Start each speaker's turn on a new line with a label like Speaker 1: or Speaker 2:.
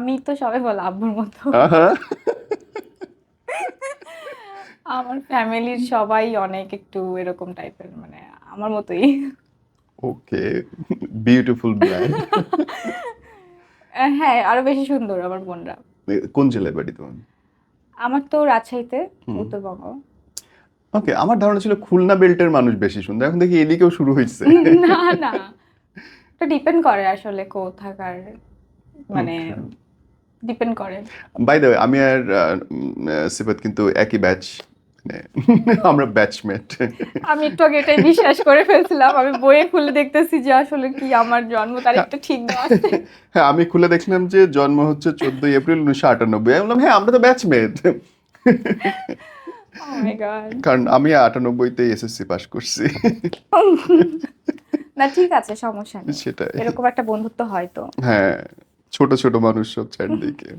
Speaker 1: আমি তো সবাই বলে আব্বুর মতো। আমার ফ্যামিলির সবাই অনেক একটু এরকম টাইপের মানে আমার মতোই।
Speaker 2: ওকে বিউটিফুল ব্র্যান্ড
Speaker 1: আহ, হ্যাঁ আরও বেশি সুন্দর আমার বোনরা।
Speaker 2: কোন জেলায় বাড়ি তোমার?
Speaker 1: আমার তো রাজশাহীতে উত্তরবঙ্গ।
Speaker 2: ওকে আমার ধারণা ছিল খুলনা বেল্টের মানুষ বেশি সুন্দর এখন দেখি এদিকেও শুরু হয়েছে।
Speaker 1: না না। তো ডিপেন্ড করে আসলে কোথাকার মানে ডিপেন্ড করে।
Speaker 2: বাই দ্য আমি আর সিফাত কিন্তু একই ব্যাচ আমরা ব্যাচমেট
Speaker 1: আমি একটু আগে এটাই বিশ্বাস করে ফেলছিলাম। আমি বইয়ে খুলে দেখতেছি যে আসলে কি আমার জন্ম তারিখটা ঠিক আছে।
Speaker 2: হ্যাঁ আমি খুলে দেখলাম যে জন্ম হচ্ছে চোদ্দই এপ্রিল উনিশশো আটানব্বই। আমি বললাম হ্যাঁ আমরা তো ব্যাচমেট
Speaker 1: Oh.
Speaker 2: কারণ আমি আটানব্বইতে এসএসসি পাস করছি।
Speaker 1: না ঠিক আছে সমস্যা নেই।
Speaker 2: সেটাই।
Speaker 1: এরকম একটা বন্ধুত্ব হয়তো
Speaker 2: হ্যাঁ। ছোট ছোট মানুষ সব চারদিকে।